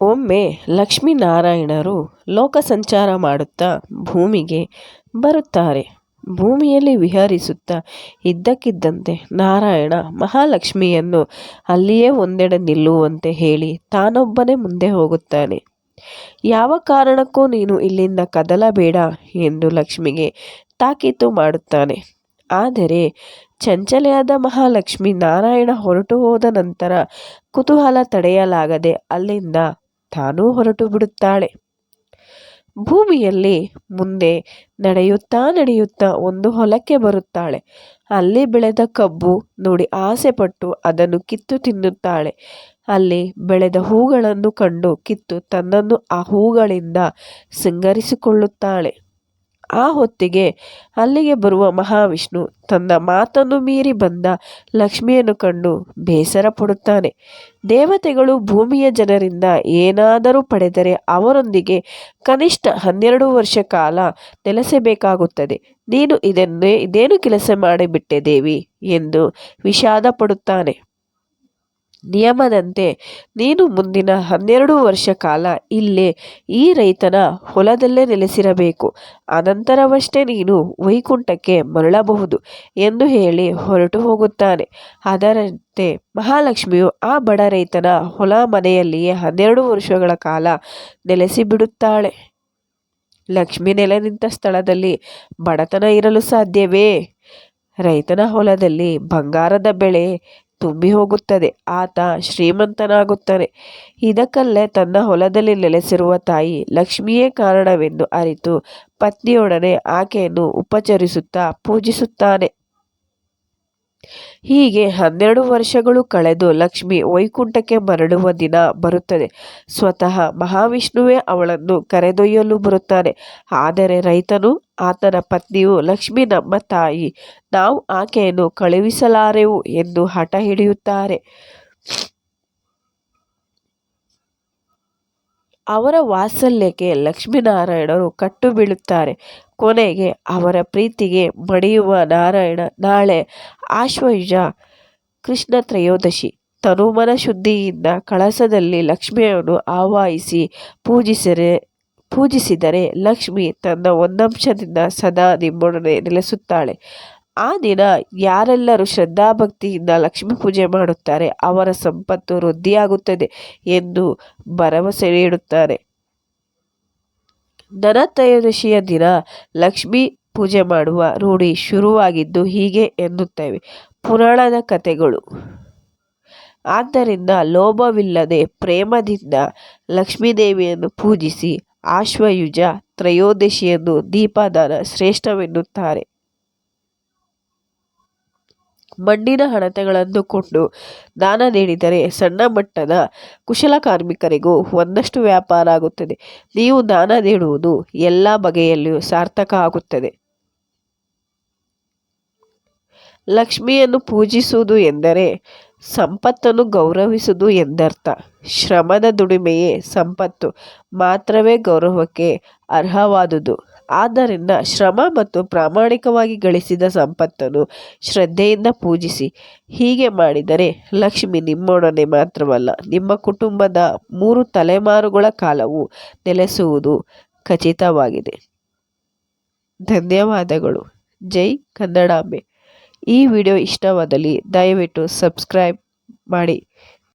ಒಮ್ಮೆ ಲಕ್ಷ್ಮೀನಾರಾಯಣರು ಲೋಕ ಸಂಚಾರ ಮಾಡುತ್ತಾ ಭೂಮಿಗೆ ಬರುತ್ತಾರೆ. ಭೂಮಿಯಲ್ಲಿ ವಿಹರಿಸುತ್ತಾ ಇದ್ದಕ್ಕಿದ್ದಂತೆ ನಾರಾಯಣ ಮಹಾಲಕ್ಷ್ಮಿಯನ್ನು ಅಲ್ಲಿಯೇ ಒಂದೆಡೆ ನಿಲ್ಲುವಂತೆ ಹೇಳಿ ತಾನೊಬ್ಬನೇ ಮುಂದೆ ಹೋಗುತ್ತಾನೆ. ಯಾವ ಕಾರಣಕ್ಕೂ ನೀನು ಇಲ್ಲಿಂದ ಕದಲಬೇಡ ಎಂದು ಲಕ್ಷ್ಮಿಗೆ ತಾಕೀತು ಮಾಡುತ್ತಾನೆ. ಆದರೆ ಚಂಚಲೆಯಾದ ಮಹಾಲಕ್ಷ್ಮಿ ನಾರಾಯಣ ಹೊರಟು ಹೋದ ನಂತರ ಕುತೂಹಲ ತಡೆಯಲಾಗದೆ ಅಲ್ಲಿಂದ ತಾನೂ ಹೊರಟು ಬಿಡುತ್ತಾಳೆ. ಭೂಮಿಯಲ್ಲಿ ಮುಂದೆ ನಡೆಯುತ್ತಾ ನಡೆಯುತ್ತಾ ಒಂದು ಹೊಲಕ್ಕೆ ಬರುತ್ತಾಳೆ. ಅಲ್ಲಿ ಬೆಳೆದ ಕಬ್ಬು ನೋಡಿ ಆಸೆಪಟ್ಟು ಅದನ್ನು ಕಿತ್ತು ತಿನ್ನುತ್ತಾಳೆ. ಅಲ್ಲಿ ಬೆಳೆದ ಹೂಗಳನ್ನು ಕಂಡು ಕಿತ್ತು ತನ್ನನ್ನು ಆ ಹೂಗಳಿಂದ ಸಿಂಗರಿಸಿಕೊಳ್ಳುತ್ತಾಳೆ. ಆ ಹೊತ್ತಿಗೆ ಅಲ್ಲಿಗೆ ಬರುವ ಮಹಾವಿಷ್ಣು ತನ್ನ ಮಾತನ್ನು ಮೀರಿ ಬಂದ ಲಕ್ಷ್ಮಿಯನ್ನು ಕಂಡು ಬೇಸರ ಪಡುತ್ತಾನೆ. ದೇವತೆಗಳು ಭೂಮಿಯ ಜನರಿಂದ ಏನಾದರೂ ಪಡೆದರೆ ಅವರೊಂದಿಗೆ ಕನಿಷ್ಠ ಹನ್ನೆರಡು ವರ್ಷ ಕಾಲ ನೆಲೆಸಬೇಕಾಗುತ್ತದೆ. ನೀನು ಇದನ್ನೇ, ಇದೇನು ಕೆಲಸ ಮಾಡಿಬಿಟ್ಟೆ ದೇವಿ ಎಂದು ವಿಷಾದ ಪಡುತ್ತಾನೆ ನಿಯಮದಂತೆ ನೀನು ಮುಂದಿನ ಹನ್ನೆರಡು ವರ್ಷ ಕಾಲ ಇಲ್ಲೇ ಈ ರೈತನ ಹೊಲದಲ್ಲೇ ನೆಲೆಸಿರಬೇಕು. ಅನಂತರವಷ್ಟೇ ನೀನು ವೈಕುಂಠಕ್ಕೆ ಮರಳಬಹುದು ಎಂದು ಹೇಳಿ ಹೊರಟು ಹೋಗುತ್ತಾನೆ. ಅದರಂತೆ ಮಹಾಲಕ್ಷ್ಮಿಯು ಆ ಬಡ ರೈತನ ಹೊಲ ಮನೆಯಲ್ಲಿಯೇ ಹನ್ನೆರಡು ವರ್ಷಗಳ ಕಾಲ ನೆಲೆಸಿಬಿಡುತ್ತಾಳೆ. ಲಕ್ಷ್ಮಿ ನೆಲೆ ನಿಂತ ಸ್ಥಳದಲ್ಲಿ ಬಡತನ ಇರಲು ಸಾಧ್ಯವೇ? ರೈತನ ಹೊಲದಲ್ಲಿ ಬಂಗಾರದ ಬೆಳೆ ತುಂಬಿ ಹೋಗುತ್ತದೆ. ಆತ ಶ್ರೀಮಂತನಾಗುತ್ತಾನೆ. ಇದಕ್ಕಲ್ಲೇ ತನ್ನ ಹೊಲದಲ್ಲಿ ನೆಲೆಸಿರುವ ತಾಯಿ ಲಕ್ಷ್ಮಿಯೇ ಕಾರಣವೆಂದು ಅರಿತು ಪತ್ನಿಯೊಡನೆ ಆಕೆಯನ್ನು ಉಪಚರಿಸುತ್ತಾ ಪೂಜಿಸುತ್ತಾನೆ. ಹೀಗೆ ಹನ್ನೆರಡು ವರ್ಷಗಳು ಕಳೆದು ಲಕ್ಷ್ಮಿ ವೈಕುಂಠಕ್ಕೆ ಮರಳುವ ದಿನ ಬರುತ್ತದೆ. ಸ್ವತಃ ಮಹಾವಿಷ್ಣುವೇ ಅವಳನ್ನು ಕರೆದೊಯ್ಯಲು ಬರುತ್ತಾನೆ. ಆದರೆ ರೈತನು ಆತನ ಪತ್ನಿಯು ಲಕ್ಷ್ಮಿ, ನಮ್ಮ ತಾಯಿ, ನಾವು ಆಕೆಯನ್ನು ಕಳುಹಿಸಲಾರೆವು ಎಂದು ಹಠ ಹಿಡಿಯುತ್ತಾರೆ. ಅವರ ವಾತ್ಸಲ್ಯಕ್ಕೆ ಲಕ್ಷ್ಮೀನಾರಾಯಣರು ಕಟ್ಟು ಬೀಳುತ್ತಾರೆ ಕೊನೆಗೆ ಅವರ ಪ್ರೀತಿಗೆ ಮಡಿಯುವ ನಾರಾಯಣ, ನಾಳೆ ಆಶ್ವಯುಜ ಕೃಷ್ಣ ತ್ರಯೋದಶಿ, ತನುಮನ ಶುದ್ಧಿಯಿಂದ ಕಳಸದಲ್ಲಿ ಲಕ್ಷ್ಮಿಯನ್ನು ಆವಾಹಿಸಿ ಪೂಜಿಸರೆ ಪೂಜಿಸಿದರೆ ಲಕ್ಷ್ಮಿ ತನ್ನ ಒಂದಂಶದಿಂದ ಸದಾ ನಿಮ್ಮೊಡನೆ ನೆಲೆಸುತ್ತಾಳೆ. ಆ ದಿನ ಯಾರೆಲ್ಲರೂ ಶ್ರದ್ಧಾಭಕ್ತಿಯಿಂದ ಲಕ್ಷ್ಮೀ ಪೂಜೆ ಮಾಡುತ್ತಾರೆ. ಅವರ ಸಂಪತ್ತು ವೃದ್ಧಿಯಾಗುತ್ತದೆ ಎಂದು ಭರವಸೆ ನೀಡುತ್ತಾರೆ. ಧನತ್ರಯೋದಶಿಯ ದಿನ ಲಕ್ಷ್ಮೀ ಪೂಜೆ ಮಾಡುವ ರೂಢಿ ಶುರುವಾಗಿದ್ದು ಹೀಗೆ ಎನ್ನುತ್ತೇವೆ. ಪುರಾಣದ ಕಥೆಗಳು. ಆದ್ದರಿಂದ ಲೋಭವಿಲ್ಲದೆ ಪ್ರೇಮದಿಂದ ಲಕ್ಷ್ಮೀದೇವಿಯನ್ನು ಪೂಜಿಸಿ ಆಶ್ವಯುಜ ತ್ರಯೋದಶಿಯನ್ನು ದೀಪದಾನ ಶ್ರೇಷ್ಠವೆನ್ನುತ್ತಾರೆ. ಮಣ್ಣಿನ ಹಣತೆಗಳನ್ನು ಕೊಂಡು ದಾನ ನೀಡಿದರೆ ಸಣ್ಣ ಮಟ್ಟದ ಕುಶಲಕಾರ್ಮಿಕರಿಗೂ ಒಂದಷ್ಟು ವ್ಯಾಪಾರ ಆಗುತ್ತದೆ. ನೀವು ದಾನ ನೀಡುವುದು ಎಲ್ಲ ಬಗೆಯಲ್ಲಿಯೂ ಸಾರ್ಥಕ ಆಗುತ್ತದೆ. ಲಕ್ಷ್ಮಿಯನ್ನು ಪೂಜಿಸುವುದು ಎಂದರೆ ಸಂಪತ್ತನ್ನು ಗೌರವಿಸುವುದು ಎಂದರ್ಥ. ಶ್ರಮದ ದುಡಿಮೆಯೇ ಸಂಪತ್ತು, ಮಾತ್ರವೇ ಗೌರವಕ್ಕೆ ಅರ್ಹವಾದುದು. ಆದ್ದರಿಂದ ಶ್ರಮ ಮತ್ತು ಪ್ರಾಮಾಣಿಕವಾಗಿ ಗಳಿಸಿದ ಸಂಪತ್ತನ್ನು ಶ್ರದ್ಧೆಯಿಂದ ಪೂಜಿಸಿ. ಹೀಗೆ ಮಾಡಿದರೆ ಲಕ್ಷ್ಮಿ ನಿಮ್ಮೊಡನೆ ಮಾತ್ರವಲ್ಲ, ನಿಮ್ಮ ಕುಟುಂಬದ ಮೂರು ತಲೆಮಾರುಗಳ ಕಾಲವು ನೆಲೆಸುವುದು ಖಚಿತವಾಗಿದೆ. ಧನ್ಯವಾದಗಳು. ಜೈ ಕನ್ನಡಾಂಬೆ. ಈ ವಿಡಿಯೋ ಇಷ್ಟವಾದಲ್ಲಿ ದಯವಿಟ್ಟು ಸಬ್ಸ್ಕ್ರೈಬ್ ಮಾಡಿ.